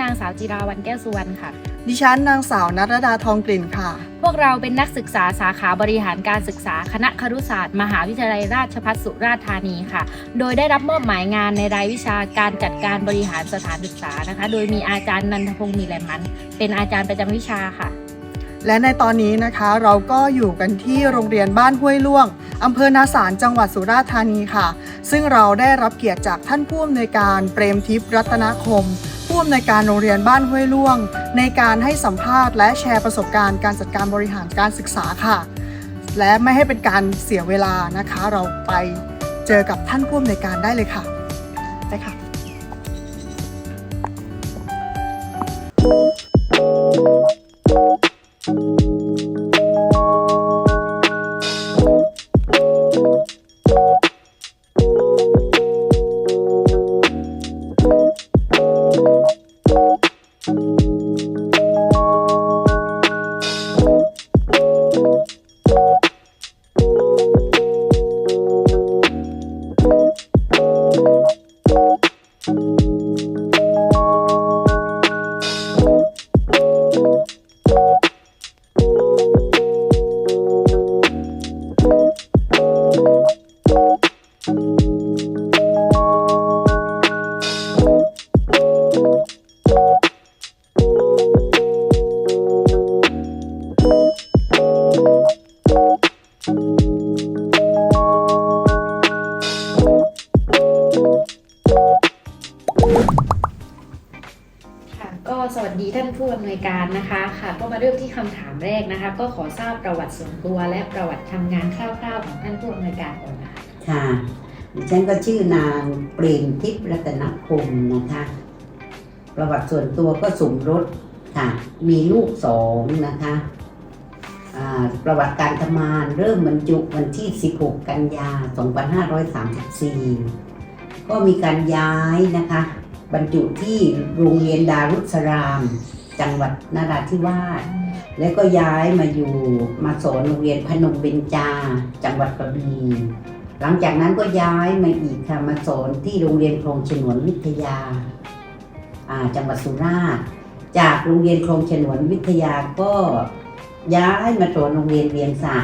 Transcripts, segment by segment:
ค่ะดิฉันนางสาวจิราวันแก้วสุวรรณค่ะ ดิฉันนางสาวนัทรดาทองกลิ่นค่ะ พวกเราเป็นนักศึกษาสาขาบริหารการศึกษาคณะครุศาสตร์ มหาวิทยาลัยราชภัฏสุราษฎร์ธานีค่ะ โดยได้รับมอบหมายงานในรายวิชาการจัดการบริหารสถานศึกษานะคะ โดยมีอาจารย์นันทพงศ์มีแหลมมัน เป็นอาจารย์ประจำวิชาค่ะ และในตอนนี้นะคะเราก็อยู่กันที่โรงเรียนบ้านห้วยล่วงอำเภอนาสารจังหวัดสุราษฎร์ธานีค่ะ ซึ่งเราได้รับเกียรติจากท่านผู้อำนวยการเปรมทิพย์รัตนคม ผู้อำนวยการโรงเรียนบ้านห้วยล่วง ในการให้สัมภาษณ์และแชร์ประสบการณ์การจัดการบริหารการศึกษาค่ะ และไม่ให้เป็นการเสียเวลานะคะ เราไปเจอกับท่านผู้อำนวยการได้เลยค่ะไปค่ะค่ะ ส่วนตัวและประวัติทำงานคร่าวๆของท่านผู้อำนวยการก่อนนะคะค่ะดิฉันก็ชื่อนางเปรมทิพย์รัตนพงศ์นะคะ ประวัติส่วนตัวก็สมรสค่ะ มีลูกสองนะคะประวัติการทำงานเริ่มบรรจุวันที่ 16 กันยา 2534 ก็มีการย้ายนะคะ บรรจุที่โรงเรียนดารุสราม จังหวัดนราธิวาส แล้วก็ย้ายมาอยู่มาสอนโรงเรียนพนมเบญจา จังหวัดกระบี่หลังจากนั้นก็ย้ายมาอีกค่ะมาสอนที่โรงเรียนคลองฉนวนวิทยาาจังหวัดสุราษฎร์จากโรงเรียนคลองฉนวนวิทยาก็ย้ายมาสอนโรงเรียนเวียงสะ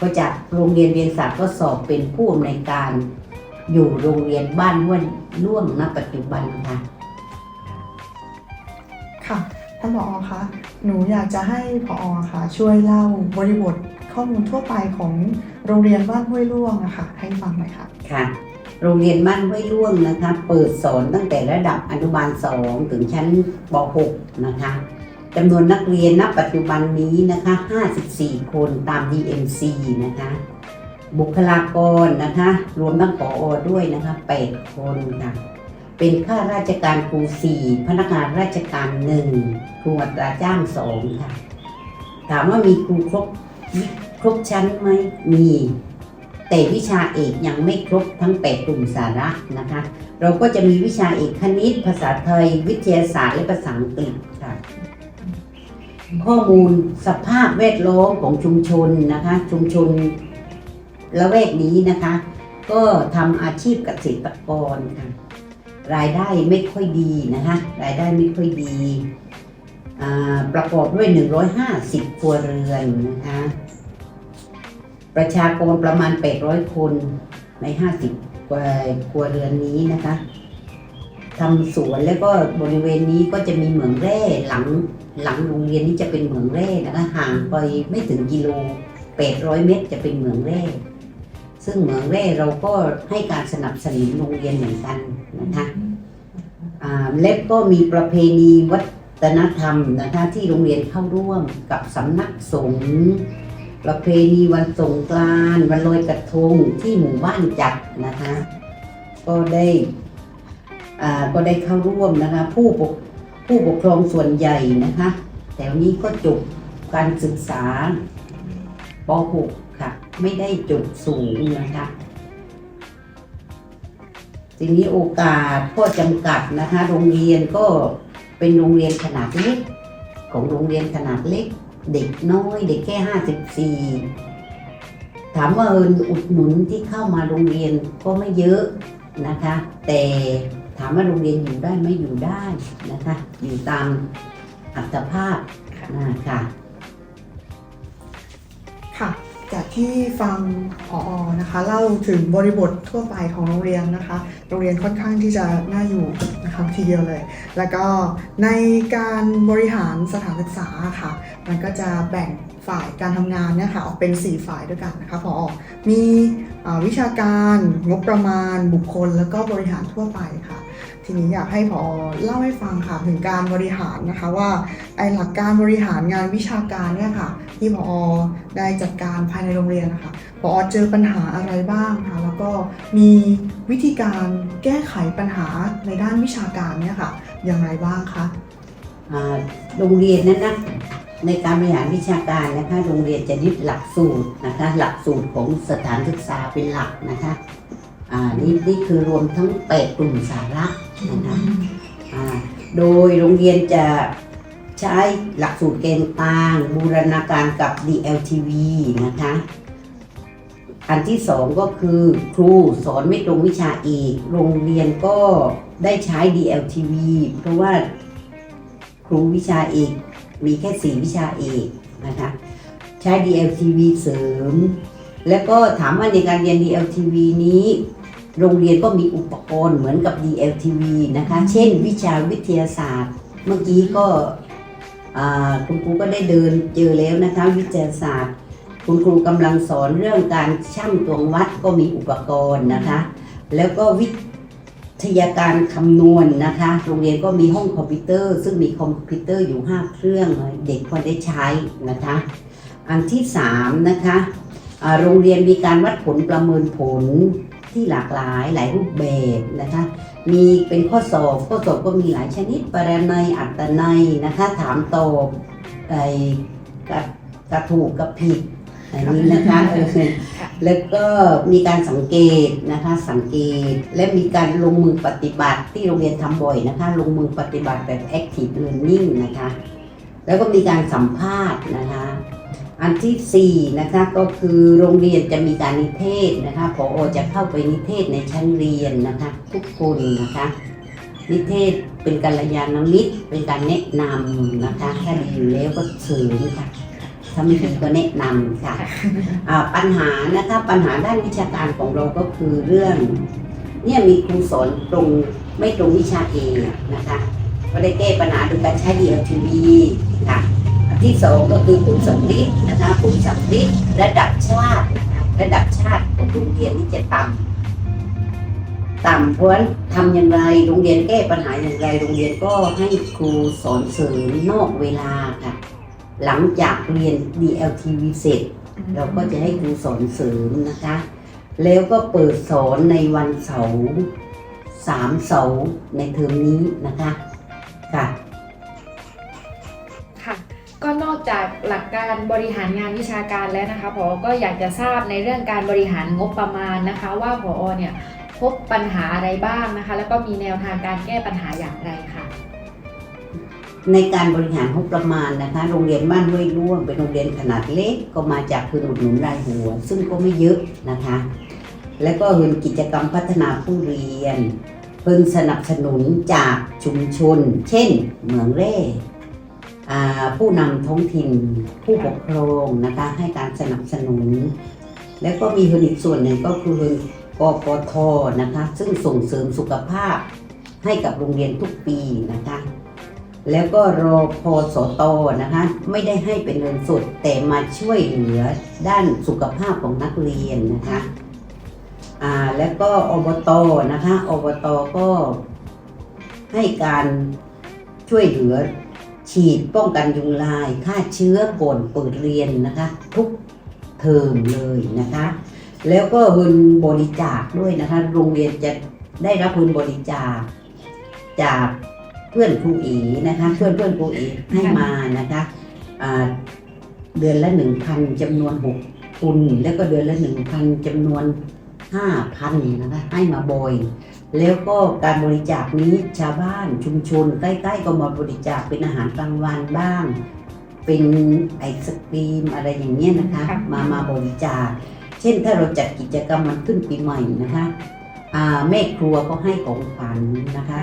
ก็จากโรงเรียนเวียงสะก็สอบเป็นผู้อำนวยการอยู่โรงเรียนบ้านห้วยล่วงณปัจจุบันค่ะค่ะ ท่านผออคะ หนูอยากจะให้ผออค่ะช่วยเล่าบริบทข้อมูลทั่วไปของโรงเรียนบ้านห้วยล่วงนะคะให้ฟังหน่อยค่ะ ค่ะ โรงเรียนบ้านห้วยล่วงนะคะ เปิดสอนตั้งแต่ระดับอนุบาล 2 ถึงชั้นป .6 นะคะจำนวนนักเรียนณปัจจุบันนี้นะคะ 54 คนตาม DMC นะคะ บุคลากรนะคะ รวมทั้งปออด้วยนะคะ 8 คนค่ะ เป็นข้าราชการครู4พนักงานราชการ1ครูอัตราจ้าง2ค่ะ ถามว่ามีครูครบครบชั้นไหมมี แต่วิชาเอกยังไม่ครบทั้ง8กลุ่มสาระนะคะ เราก็จะมีวิชาเอกคณิต ภาษาไทย วิทยาศาสตร์และภาษาอังกฤษค่ะข้อมูลสภาพแวดล้อมของชุมชนนะคะ ชุมชนละแวกนี้นะคะ ก็ทำอาชีพเกษตรกรค่ะ รายได้ไม่ค่อยดีนะคะรายได้ไม่ค่อยดีประกอบด้วย 150 ครัวเรือนนะคะประชากรประมาณ 800 คนใน 50กว่าครัวเรือนนี้นะคะทำสวนแล้วก็บริเวณนี้ก็จะมีเหมืองแร่หลังหลังโรงเรียนนี้จะเป็นเหมืองแร่นะคะห่างไปไม่ถึงกิโล 800 เมตรจะเป็นเหมืองแร่ซึ่งเหมืองแร่เราก็ให้การสนับสนุนโรงเรียนเหมือนกัน นะคะและก็มีประเพณีวัฒนธรรมนะคะที่โรงเรียนเข้าร่วมกับสำนักสงฆ์ประเพณีวันสงกรานต์วันลอยกระทงที่หมู่บ้านจัดนะคะก็ได้ก็ได้เข้าร่วมนะคะผู้ปกผู้ปกครองส่วนใหญ่นะคะแถวนี้ก็จบการศึกษาป .6 ค่ะ ไม่ได้จบสูงนะคะ ทีนี้โอกาสก็จำกัดนะคะโรงเรียนก็เป็นโรงเรียนขนาดเล็ก ของโรงเรียนขนาดเล็ก เด็กน้อยเด็กแค่ห้าสิบสี่ถามว่าเอออุดหนุนที่เข้ามาโรงเรียนก็ไม่เยอะนะคะ แต่ถามว่าโรงเรียนอยู่ได้ไหมอยู่ได้นะคะ อยู่ตามอัตภาพนะ ที่ฟังผอนะคะเล่าถึงบริบททั่วไปของโรงเรียนนะคะ โรงเรียนค่อนข้างที่จะน่าอยู่นะคะทีเดียวเลย แล้วก็ในการบริหารสถานศึกษาค่ะ มันก็จะแบ่งฝ่ายการทำงานเนี่ยค่ะออกเป็น 4 ฝ่ายด้วยกันนะคะพอมีอ่าวิชาการงบประมาณบุคคล แล้วก็บริหารทั่วไปค่ะทีนี้อยากให้พอเล่าให้ฟังค่ะถึงการบริหารนะคะว่าไอหลักการบริหารงานวิชาการเนี่ยค่ะ ที่พอได้จัดการภายในโรงเรียนนะคะพอเจอปัญหาอะไรบ้างคะแล้วก็มีวิธีการแก้ไขปัญหาในด้านวิชาการเนี่ยค่ะอย่างไรบ้างคะอ่าโรงเรียนนั้นนะในการบริหารวิชาการนะคะโรงเรียนจะยึดหลักสูตรนะคะหลักสูตรของสถานศึกษาเป็นหลักนะคะอ่านี่นี่คือรวมทั้งแปดกลุ่มสาระนะคะอ่าโดยโรงเรียนจะ ใช้หลักสูตรเกณฑ์กลางบูรณาการกับ DLTV นะคะ อันที่สองก็คือครูสอนไม่ตรงวิชาเอกโรงเรียนก็ได้ใช้ DLTV เพราะว่าครูวิชาเอกมีแค่สี่วิชาเอกนะคะ ใช้ DLTV เสริม แล้วก็ถามว่าในการเรียน DLTV นี้โรงเรียนก็มีอุปกรณ์เหมือนกับ DLTV นะคะ เช่นวิชาวิทยาศาสตร์ เมื่อกี้ก็ คุณครูก็ได้เดินเจอแล้วนะคะวิทยาศาสตร์ คุณครูกำลังสอนเรื่องการช่างตวงวัดก็มีอุปกรณ์นะคะ แล้วก็วิทยาการคำนวณนนะคะ โรงเรียนก็มีห้องคอมพิวเตอร์ ซึ่งมีคอมพิวเตอร์อยู่ 5 เครื่องเด็กควรได้ใช้นะคะ อันที่ 3 นะคะโรงเรียนมีการวัดผลประเมินผล ที่หลากหลายหลายรูปแบบนะคะ มีเป็นข้อสอบข้อสอบก็มีหลายชนิดปรนัยอัตนัยนะคะถามตอบไอ้กับกับถูกกับผิดอันนี้นะคะเออแล้วก็มีการสังเกตนะคะสังเกตและมีการลงมือปฏิบัติที่โรงเรียนทำบ่อยนะคะ ลงมือปฏิบัติแบบ active learning นะคะ แล้วก็มีการสัมภาษณ์นะคะ อันที่สี่นะคะก็คือโรงเรียนจะมีการนิเทศนะคะผอจะเข้าไปนิเทศในชั้นเรียนนะคะ ทุกคนนะคะ นิเทศเป็นกัลยาณมิตร เป็นการแนะนำนะคะถ้าดีอยู่แล้วก็เสริมค่ะถ้าไม่ดีก็แนะนำค่ะอ่าปัญหานะคะปัญหาด้านวิชาการของเราก็คือเรื่องเนี่ยมีครูสอนตรงไม่ตรงวิชาเองนะคะก็ได้แก้ปัญหาโดยการใช้ DLTV ค่ะ ที่สองก็คือผู้สำลิดนะคะผู้สำลิดระดับชาตินะคะระดับชาติของโรงเรียนนี่จะต่ำต่ำเพราะฉะนั้นทำอย่างไรโรงเรียนแก้ปัญหาอย่างไรโรงเรียนก็ให้ครูสอนเสริมนอกเวลาค่ะ หลังจากเรียน DLTV เสร็จเราก็จะให้ครูสอนเสริมนะคะ แล้วก็เปิดสอนในวันเสาร์สามเสาร์ในเทอมนี้นะคะค่ะค่ะก็นอก จากหลักการบริหารงานวิชาการแล้วนะคะพอก็อยากจะทราบในเรื่องการบริหารงบประมาณนะคะ ว่าพอเนี่ยพบปัญหาอะไรบ้างนะคะ แล้วก็มีแนวทางการแก้ปัญหาอย่างไรค่ะ ในการบริหารงบประมาณนะคะ โรงเรียนบ้านห้วยร่วงเป็นโรงเรียนขนาดเล็กก็มาจากทุนอุดหนุนรายหัว ซึ่งก็ไม่เยอะนะคะ แล้วก็เงินกิจกรรมพัฒนาผู้เรียนเพิ่งสนับสนุนจากชุมชน เช่น เหมืองเร่ ผู้นำท้องถิ่นผู้ปกครองนะคะให้การสนับสนุน แล้วก็มีเงินอีกส่วนหนึ่งก็คือกปทนะคะซึ่งส่งเสริมสุขภาพให้กับโรงเรียนทุกปีนะคะแล้วก็รอพอสตนะคะไม่ได้ให้เป็นเงินสดแต่มาช่วยเหลือด้านสุขภาพของนักเรียนนะคะอ่าแล้วก็อบตนะคะอบตก็ให้การช่วยเหลือ ฉีดป้องกันยุงลายฆ่าเชื้อก่อนเปิดเรียนนะคะ ทุกเทอมเลยนะคะ แล้วก็เงินบริจาคด้วยนะคะ โรงเรียนจะได้รับเงินบริจาคจากเพื่อนครูเอ๋นะคะ เพื่อนเพื่อนครูเอ๋ให้มานะคะเดือนละหนึ่งพันจำนวนหกทุนแล้วก็เดือนละหนึ่งพันจำนวนห้าพันนะคะให้มาบ่อย แล้วก็การบริจาคนี้ชาวบ้านชุมชนใกล้ๆก็มาบริจาคเป็นอาหารกลางวันบ้าง เป็นไอศกรีมอะไรอย่างเงี้ยนะคะค่ะมามาบริจาค เช่นถ้าเราจัดกิจกรรมมันขึ้นปีใหม่นะคะอ่าแม่ครัวก็ให้ของขวัญนะคะ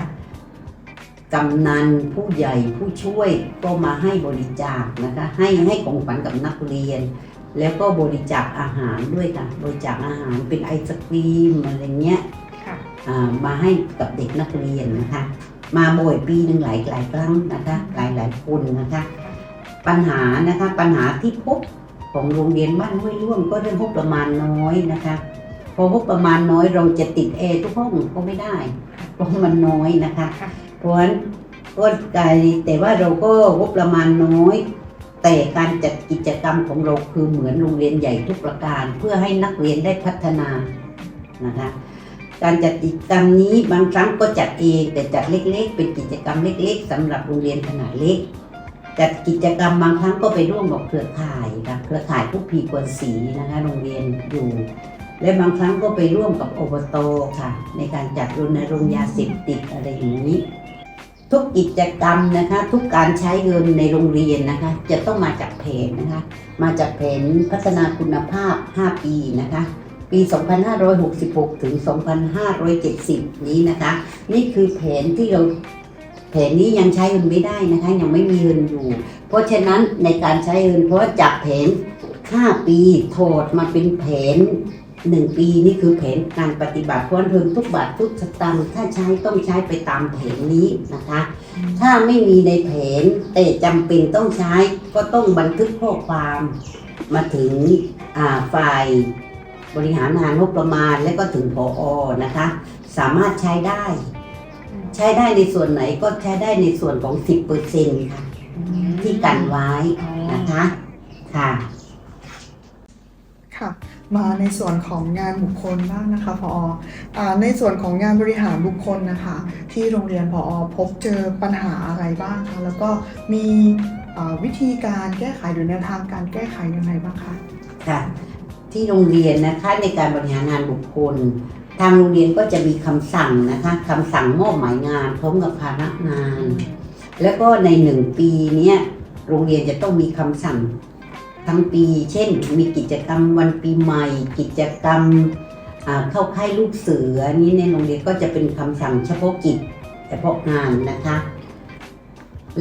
กำนันผู้ใหญ่ผู้ช่วยก็มาให้บริจาคนะคะให้ให้ของขวัญกับนักเรียน แล้วก็บริจาคอาหารด้วยค่ะบริจาคอาหารเป็นไอศครีมอะไรเงี้ยค่ะอ่า มาให้กับเด็กนักเรียนนะคะ มาบ่อยปีหนึ่งหลายหลายครั้งนะคะ หลายหลายคนนะคะ ปัญหานะคะปัญหาที่พบของโรงเรียนบ้านห้วยร่วงก็เรื่องงบประมาณน้อยนะคะพองบประมาณน้อยเราจะติดแอร์ทุกห้องก็ไม่ได้เพราะมันน้อยนะคะ เพราะฉะนั้นก็กลายแต่ว่าเราก็งบประมาณน้อย แต่การจัดกิจกรรมของเราคือเหมือนโรงเรียนใหญ่ทุกประการ เพื่อให้นักเรียนได้พัฒนานะคะ การจัดกิจกรรมนี้บางครั้งก็จัดเองแต่จัดเล็กๆ เป็นกิจกรรมเล็ก ๆสำหรับโรงเรียนขนาดเล็ก จัดกิจกรรมบางครั้งก็ไปร่วมกับเครือข่ายค่ะเครือข่ายผู้พีกวนศรีนะคะโรงเรียนอยู่ และบางครั้งก็ไปร่วมกับอบตค่ะ ในการจัดรณรงค์ยาเสพติดอะไรอย่างนี้ ทุกกิจกรรมนะคะทุกการใช้เงินในโรงเรียนนะคะจะต้องมาจากแผนนะคะมาจากแผนพัฒนาคุณภาพ 5 ปีนะคะ ปี 2566 ถึง 2570 นี้นะคะ นี่คือแผนที่เราแผนนี้ยังใช้เงินไม่ได้นะคะ ยังไม่มีเงินอยู่ เพราะฉะนั้นในการใช้เงินเพราะจากแผน 5 ปีถอดมาเป็นแผน 1 ปีนี่คือแผนการปฏิบัติเพราะฉะนั้นทุกบาททุกสตางค์ถ้าใช้ต้องใช้ไปตามแผนนี้นะคะ ถ้าไม่มีในแผนแต่จำเป็นต้องใช้ก็ต้องบันทึกข้อความมาถึงฝ่าย บริหารงานงบประมาณและก็ถึงพออนะคะ สามารถใช้ได้ ใช้ได้ในส่วนไหนก็ใช้ได้ในส่วนของ 10%ค่ะ ที่กันไว้นะคะค่ะค่ะมาในส่วนของงานบุคคลบ้างนะคะพออ่าในส่วนของงานบริหารบุคคลนะคะ ที่โรงเรียนพอพบเจอปัญหาอะไรบ้างคะแล้วก็มีอ่าวิธีการแก้ไขหรือแนวทางการแก้ไขยังไงบ้างคะค่ะ ที่โรงเรียนนะคะในการบริหารงานบุคคล ทางโรงเรียนก็จะมีคำสั่งนะคะคำสั่งมอบหมายงานพร้อมกับภาระงาน แล้วก็ในหนึ่งปีเนี้ยโรงเรียนจะต้องมีคำสั่งทั้งปี เช่น มีกิจกรรมวันปีใหม่ กิจกรรมเข้าค่ายลูกเสือนี้ในโรงเรียนก็จะเป็นคำสั่งเฉพาะกิจเฉพาะงานนะคะ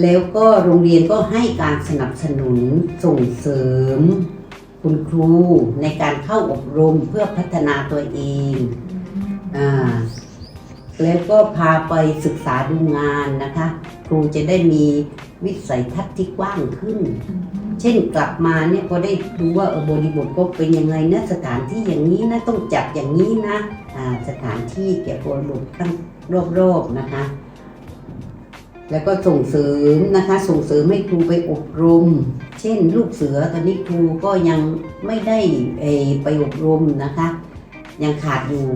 แล้วก็โรงเรียนก็ให้การสนับสนุนส่งเสริม คุณครูในการเข้าอบรมเพื่อพัฒนาตัวเองอ่าแล้วก็พาไปศึกษาดูงานนะคะ ครูจะได้มีวิสัยทัศน์ที่กว้างขึ้น เช่นกลับมาเนี่ยก็ได้ดูว่าเออบริบทก็เป็นยังไงนะสถานที่อย่างนี้นะต้องจัดอย่างนี้นะอ่าสถานที่เกี่ยวกับบริบทข้างรอบๆนะคะ แล้วก็ส่งเสริมนะคะส่งเสริมให้ครูไปอบรม เช่น ลูกเสือตอนนี้ครูก็ยังไม่ได้เอ่อไปอบรมนะคะ ยังขาดอยู่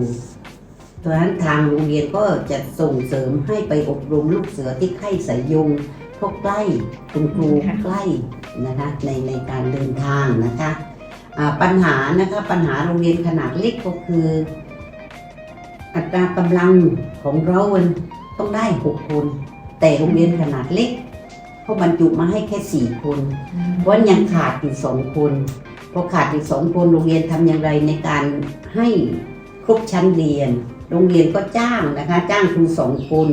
เพราะฉะนั้นทางโรงเรียนก็จะส่งเสริมให้ไปอบรมลูกเสือที่ค่ายสายยงก็ใกล้คุณครูค่ะใกล้นะคะในในการเดินทางนะคะอ่าปัญหานะคะปัญหาโรงเรียนขนาดเล็กก็คือ อัตรากำลังของเรามันต้องได้หกคน แต่โรงเรียนขนาดเล็กเขาบรรจุมาให้แค่สี่คนเพราะยังขาดอยู่สองคนพอขาดอยู่สองคนโรงเรียนทำอย่างไรในการให้ครบชั้นเรียน โรงเรียนก็จ้างนะคะจ้างครูสองคน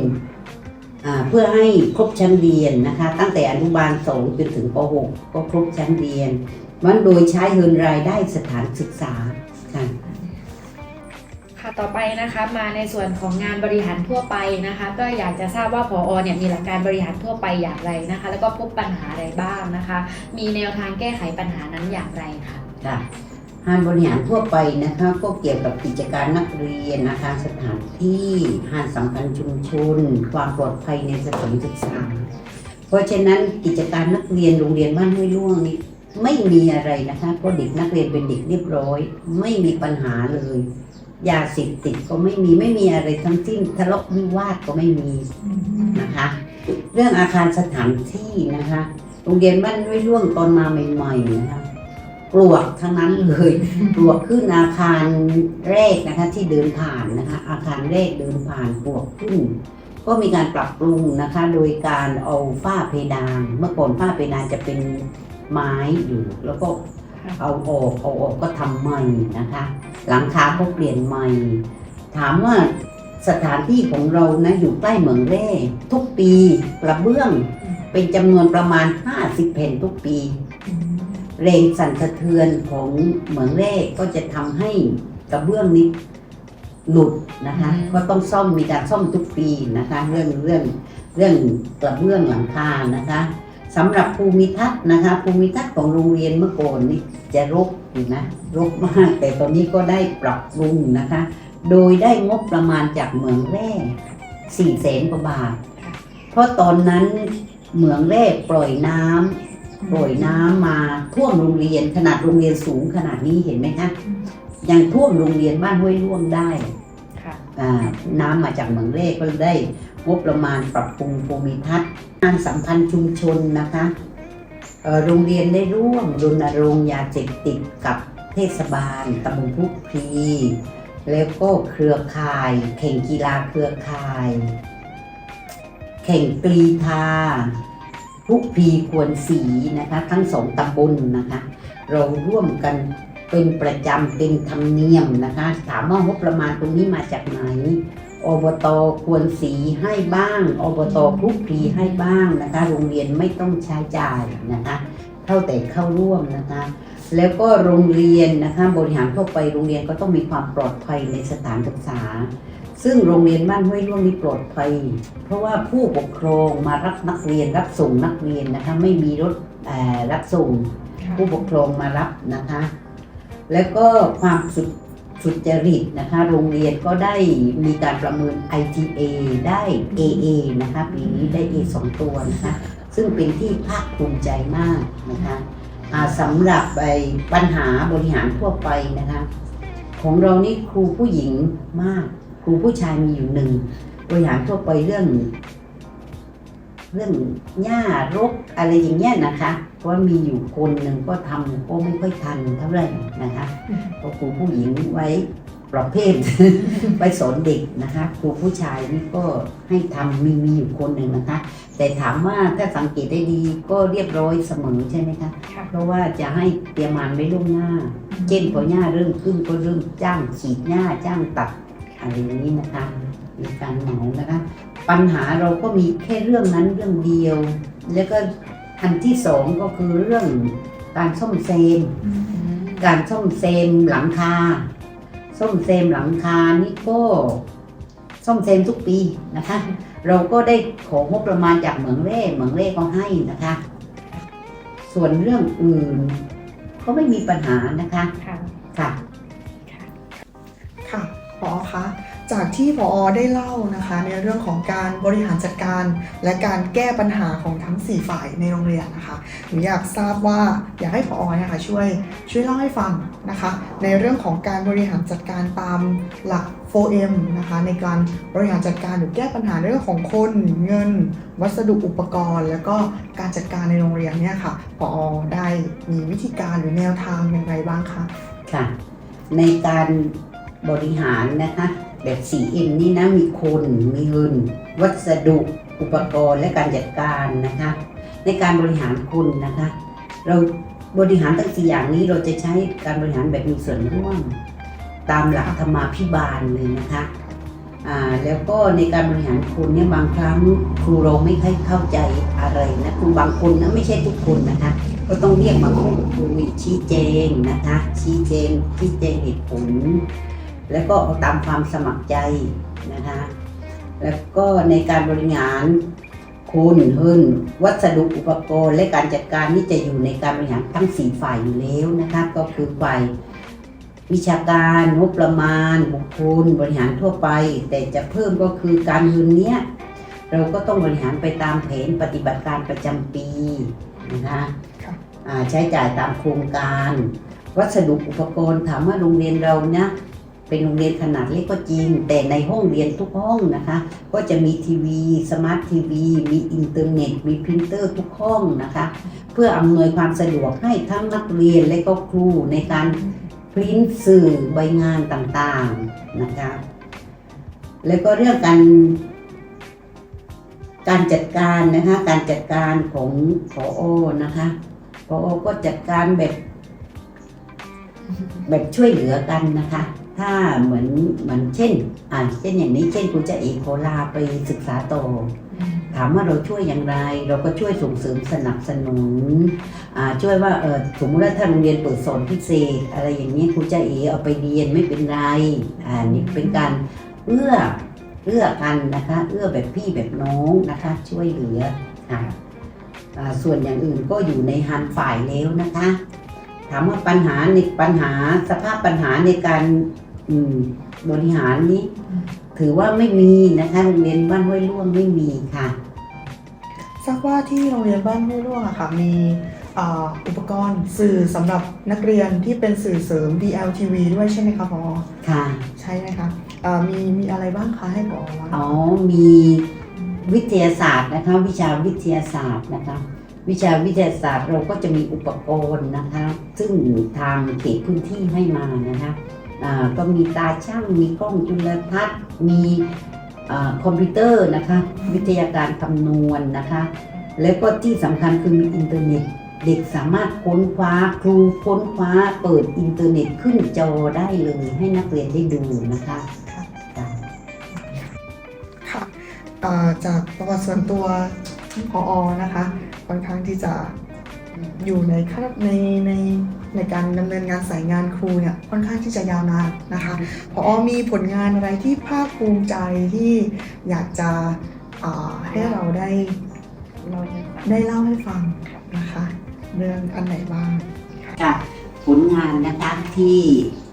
อ่าเพื่อให้ครบชั้นเรียนนะคะ ตั้งแต่อนุบาลสองจนถึงป .6 ก็ครบชั้นเรียนมันโดยใช้เงินรายได้สถานศึกษา ค่ะต่อไปนะคะมาในส่วนของงานบริหารทั่วไปนะคะ ก็อยากจะทราบว่าพอเนี่ยมีหลักการบริหารทั่วไปอย่างไรนะคะ แล้วก็พบปัญหาอะไรบ้างนะคะ มีแนวทางแก้ไขปัญหานั้นอย่างไรคะค่ะงานบริหารทั่วไปนะคะก็เกี่ยวกับกิจการนักเรียนนะคะสถานที่หานสัมพันธ์ชุมชน ความปลอดภัยในสถานศึกษา เพราะฉะนั้นกิจการนักเรียนโรงเรียนบ้านห้วยล่วงนี่ไม่มีอะไรนะคะเพราะเด็กนักเรียนเป็นเด็กเรียบร้อย ไม่มีปัญหาเลย ยาเสพติดก็ไม่มีไม่มีอะไรทั้งสิ้นทะเลาะวิวาทก็ไม่มีนะคะ เรื่องอาคารสถานที่นะคะโรงเรียนบ้านห้วยล่วงตอนมาใหม่ๆนะคะปลวกทั้งนั้นเลยปลวกขึ้นอาคารแรกนะคะที่เดินผ่านนะคะ อาคารแรกเดินผ่านปลวกขึ้น ก็มีการปรับปรุงนะคะ โดยการเอาฝ้าเพดาน เมื่อก่อนฝ้าเพดานจะเป็นไม้อยู่แล้วก็ เอาออกเอาออกก็ทำใหม่นะคะ หลังคาก็เปลี่ยนใหม่ ถามว่าสถานที่ของเรานะอยู่ใกล้เหมืองแร่ ทุกปีกระเบื้องเป็นจำนวนประมาณ 50แผ่นทุกปีแรงสั่นสะเทือนของเหมืองแร่ก็จะทำให้กระเบื้องนี้หลุดนะคะอืมก็ต้องซ่อมมีการซ่อมทุกปีนะคะ เรื่องเรื่องเรื่องกระเบื้องหลังคานะคะ สำหรับภูมิทัศน์นะคะ ภูมิทัศน์ของโรงเรียนเมื่อก่อนนี่จะรกอยู่นะรกมาก แต่ตอนนี้ก็ได้ปรับปรุงนะคะ โดยได้งบประมาณจากเหมืองแร่สี่แสนกว่าบาท เพราะตอนนั้นเหมืองแร่ปล่อยน้ำปล่อยน้ำมาท่วมโรงเรียนขนาดโรงเรียนสูงขนาดนี้เห็นไหมคะยังท่วมโรงเรียนบ้านห้วยล่วงได้ค่ะอ่าน้ำมาจากเหมืองเร่ก็ได้งบประมาณปรับปรุงภูมิทัศน์ งานสัมพันธ์ชุมชนนะคะโรงเรียนได้ร่วมรณรงค์ยาเสพติดกับเทศบาลตำบลพุกพรีแล้วก็เครือข่าย แข่งกีฬาเครือข่าย แข่งกรีธาพุกพีควรสีนะคะ ทั้งสองตำบลนะคะ เราร่วมกันเป็นประจำเป็นธรรมเนียมนะคะ ถามว่างบประมาณตรงนี้มาจากไหน อบตควรสีให้บ้าง อบตคลุกคลีให้บ้างนะคะ โรงเรียนไม่ต้องใช้จ่ายนะคะ เท่าแต่เข้าร่วมนะคะ แล้วก็โรงเรียนนะคะบริหารทั่วไปโรงเรียนก็ต้องมีความปลอดภัยในสถานศึกษา ซึ่งโรงเรียนบ้านห้วยร่วงนี้ปลอดภัย เพราะว่าผู้ปกครองมารับนักเรียนรับส่งนักเรียนนะคะ ไม่มีรถรับส่ง ผู้ปกครองมารับนะคะ แล้วก็ความสุด สุจริตนะคะ โรงเรียนก็ได้มีการประเมิน ITA ได้ AA นะคะปีนี้ได้ A สองตัวนะคะ ซึ่งเป็นที่ภาคภูมิใจมากนะคะสำหรับไอ้ปัญหาบริหารทั่วไปนะคะ ของเรานี่ครูผู้หญิงมาก ครูผู้ชายมีอยู่หนึ่งบริหารทั่วไปเรื่อง เรื่องหญ้ารกอะไรอย่างเงี้ยนะคะเพราะมีอยู่คนหนึ่งก็ทำก็ไม่ค่อยทันเท่าไหร่นะคะเพราะครูผู้หญิงไว้ประเภทไปสอนเด็กนะคะครูผู้ชายนี่ก็ให้ทำมีมีอยู่คนหนึ่งนะคะ แต่ถามว่าถ้าสังเกตได้ดีก็เรียบร้อยเสมอใช่ไหมคะค่ะเพราะว่าจะให้เตรียมงานไว้ล่วงหน้าเช่นพอหญ้าเริ่มขึ้นก็เริ่มจ้างฉีดหญ้าจ้างตัดอะไรอย่างนี้นะคะมีการเหมานะคะ ปัญหาเราก็มีแค่เรื่องนั้นเรื่องเดียว แล้วก็อันที่สองก็คือเรื่องการซ่อมแซม การซ่อมแซมหลังคาซ่อมแซมหลังคานี่ก็ซ่อมแซมทุกปีนะคะ เราก็ได้ของงบประมาณจากเหมืองเร่เหมืองเร่ก็ให้นะคะ ส่วนเรื่องอื่นก็ไม่มีปัญหานะคะ ค่ะ ค่ะ ค่ะพอคะ จากที่พอได้เล่านะคะในเรื่องของการบริหารจัดการ และการแก้ปัญหาของทั้ง 4 ฝ่ายในโรงเรียนนะคะหนูอยากทราบว่าอยากให้พอนะคะช่วยช่วยเล่าให้ฟังนะคะ ในเรื่องของการบริหารจัดการตามหลัก 4M นะคะในการบริหารจัดการหรือแก้ปัญหาเรื่องของคนเงิน วัสดุอุปกรณ์ แล้วก็การจัดการในโรงเรียนเนี่ยค่ะพอได้มีวิธีการหรือแนวทางอย่างไรบ้างคะค่ะ ในการบริหารนะคะ แบบ 4M นี่นะมีคนมีเงิน วัสดุอุปกรณ์และการจัดการนะคะ ในการบริหารคนนะคะ เราบริหารทั้งสี่อย่างนี้เราจะใช้การบริหารแบบมีส่วนร่วม ตามหลักธรรมาภิบาลเลยนะคะแล้วก็ในการบริหารคนเนี่ยบางครั้งครูเราไม่ค่อยเข้าใจอะไรนะครูบางคนนะไม่ใช่ทุกคนนะคะก็ต้องเรียกมาคุยชี้แจงนะคะชี้แจงชี้แจงเหตุผล แล้วก็เอาตามความสมัครใจนะคะ แล้วก็ในการบริหารคุณเฮินวัสดุอุปกรณ์ และการจัดการนี่จะอยู่ในการบริหารทั้งสี่ฝ่ายอยู่แล้วนะคะก็คือฝ่ายวิชาการงบประมาณบุคคลบริหารทั่วไป แต่จะเพิ่มก็คือการเงินเนี้ยเราก็ต้องบริหารไปตามแผนปฏิบัติการประจำปีนะคะค่ะอ่าใช้จ่ายตามโครงการ วัสดุอุปกรณ์ถามว่าโรงเรียนเรานะ เป็นโรงเรียนขนาดเล็กก็จริง แต่ในห้องเรียนทุกห้องนะคะ ก็จะมีทีวีสมาร์ททีวีมีอินเทอร์เน็ต มีพรินเตอร์ทุกห้องนะคะ เพื่ออำนวยความสะดวกให้ทั้งนักเรียนและก็ครูในการพริ้นสื่อใบงานต่างๆนะคะ แล้วก็เรื่องการการจัดการนะคะการจัดการของพออนะคะพออก็จัดการแบบ แบบช่วยเหลือกันนะคะ ถ้าเหมือนเหมือนเช่น อ่าเช่นอย่างนี้เช่นคุณจะเอกโคลาไปศึกษาต่อถามว่าเราช่วยอย่างไร เราก็ช่วยส่งเสริมสนับสนุนอ่าช่วยว่าเออสมมติว่าถ้าโรงเรียนเปิดสอนพิเศษ อะไรอย่างนี้ครูจะเอเอาไปเรียนไม่เป็นไรอ่านี่เป็นการเอื้อเอื้อกันนะคะ เอื้อแบบพี่แบบน้องนะคะ ช่วยเหลือค่ะอ่าส่วนอย่างอื่นก็อยู่ในฮันฝ่ายแล้วนะคะ ถามว่าปัญหาในปัญหาสภาพปัญหาในการ อืมบริหารนี้ ถือว่าไม่มีนะคะโรงเรียนบ้านห้วยล่วงไม่มีค่ะทราบว่าที่โรงเรียนบ้านห้วยร่วงอะค่ะมีอ่าอุปกรณ์สื่อสำหรับนักเรียนที่เป็นสื่อเสริม DLTV ด้วยใช่ไหมคะพอค่ะ ใช่ไหมคะอ่ามีมีอะไรบ้างคะให้พอว่าอ๋อมีวิทยาศาสตร์นะคะวิชาวิทยาศาสตร์นะคะวิชาวิทยาศาสตร์เราก็จะมีอุปกรณ์นะคะ ซึ่งทางเขตพื้นที่ให้มานะคะอ่า ก็มีตาช่าง มีกล้องจุลทรรศน์ มีคอมพิวเตอร์นะคะ วิทยาการคำนวณนะคะ แล้วก็ที่สำคัญคือมีอินเทอร์เน็ต เด็กสามารถค้นคว้าครูค้นคว้าเปิดอินเทอร์เน็ตขึ้นจอได้เลยให้นักเรียนได้ดูนะคะค่ะค่ะจากประวัติส่วนตัวท่านพอนะคะค่อนข้างที่จะ อยู่ในขั้นในในในการดำเนินงานสายงานครูเนี่ยค่อนข้างที่จะยาวนานนะคะพอมีผลงานอะไรที่ภาคภูมิใจที่อยากจะให้เราได้ได้เล่าให้ฟังนะคะ เรื่องอันไหนบ้างค่ะผลงานนะคะที่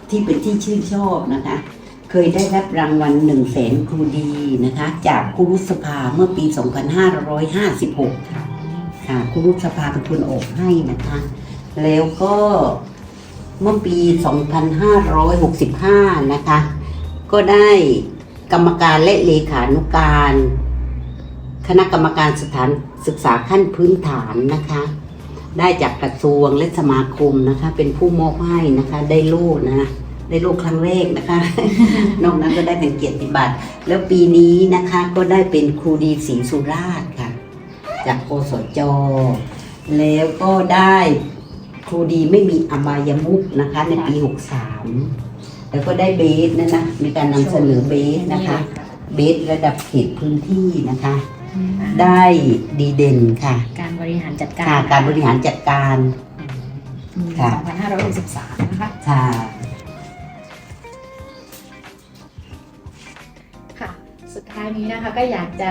ที่เป็นที่ชื่นชอบนะคะ เคยได้รับรางวัลหนึ่งแสนครูดีนะคะ จากครูรุษภาเมื่อปี 2556 ค่ะค่ะครูรุษภาเป็นคนออกให้นะคะ แล้วก็เมื่อปี 2565 นะคะ ก็ได้กรรมการและเลขานุการ คณะกรรมการสถานศึกษาขั้นพื้นฐานนะคะ ได้จากกระทรวงและสมาคมนะคะ เป็นผู้มอบให้นะคะได้โล่นะ ได้โล่ครั้งแรกนะคะ นอกนั้นก็ได้เป็นเกียรติบัตร แล้วปีนี้นะคะก็ได้เป็นครูดีศรีสุราษฎร์ค่ะ จากโอสจแล้วก็ได้ครูดีไม่มีอบายมุกนะคะ ในปี 63 แล้วก็ได้เบสนะนะมีการนำเสนอเบสนะคะ เบสระดับเขตพื้นที่นะคะ ได้ดีเด่นค่ะ การบริหารจัดการค่ะการบริหารจัดการอืมค่ะ2563นะคะค่ะค่ะ สุดท้ายนี้นะคะก็อยากจะ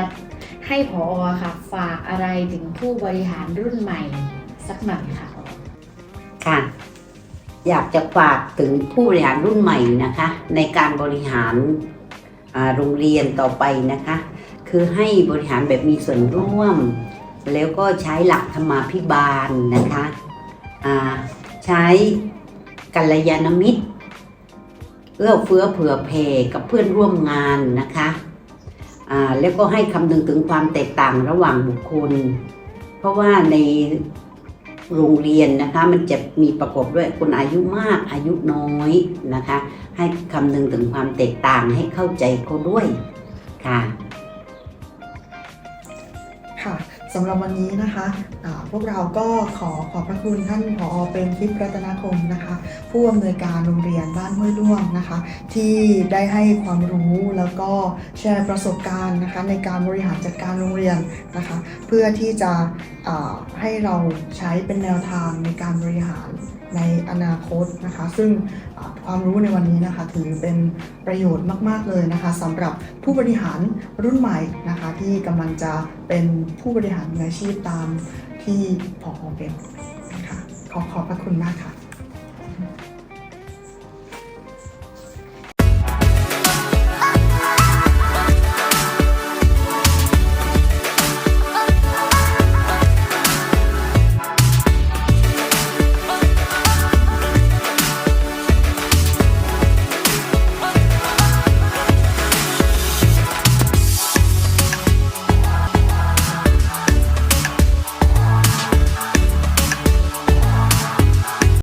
ให้พอค่ะฝากอะไรถึงผู้บริหารรุ่นใหม่สักหน่อยค่ะ ค่ะ อยากจะฝากถึงผู้บริหารรุ่นใหม่นะคะ ในการบริหารโรงเรียนต่อไปนะคะ คือให้บริหารแบบมีส่วนร่วม แล้วก็ใช้หลักธรรมาภิบาลนะคะใช้กัลยาณมิตรเอื้อเฟื้อเผื่อแผ่กับเพื่อนร่วมงานนะคะ แล้วก็ให้คำนึงถึงความแตกต่างระหว่างบุคคล เพราะว่าในโรงเรียนนะคะมันจะมีประกอบด้วยคนอายุมากอายุน้อยนะคะ ให้คำนึงถึงความแตกต่างให้เข้าใจเขาด้วยค่ะ สำหรับวันนี้นะคะพวกเราก็ขอขอบพระคุณท่านผอเป็นทิพย์รัตนคมนะคะ ผู้อำนวยการโรงเรียนบ้านห้วยล่วงนะคะ ที่ได้ให้ความรู้แล้วก็แชร์ประสบการณ์นะคะในการบริหารจัดการโรงเรียนนะคะ เพื่อที่จะให้เราใช้เป็นแนวทางในการบริหาร ในอนาคตนะคะ ซึ่งความรู้ในวันนี้นะคะถือเป็นประโยชน์มาก ๆ เลยนะคะสำหรับผู้บริหารรุ่นใหม่นะคะที่กำลังจะเป็นผู้บริหารมืออาชีพตามที่พอเป็นนะคะขอขอบพระคุณมากค่ะ